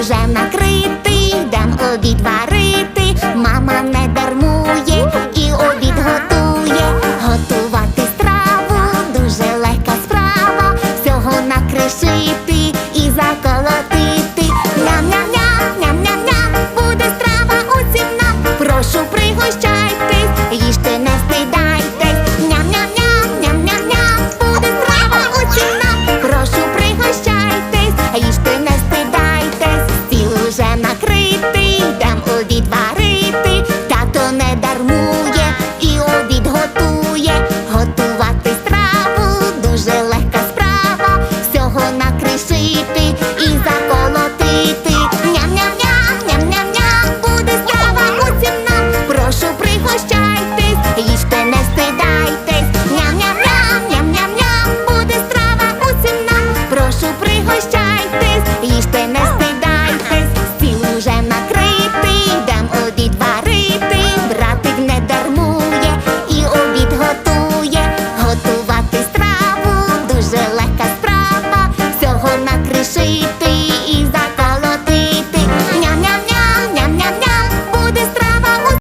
вже накритий, дам обід варити, мама не дармує і обід готує, готувати страву, дуже легка справа, всього накришити і заколотити. Ням-ням-ням, ням-ням-ням, буде страва оцінна. прошу пригощати. пригощайтесь, їжте не стидайтесь, стіл уже накритий, дам обід варити, братик не дармує і обід готує, готувати страву, дуже легка справа, всього накриши.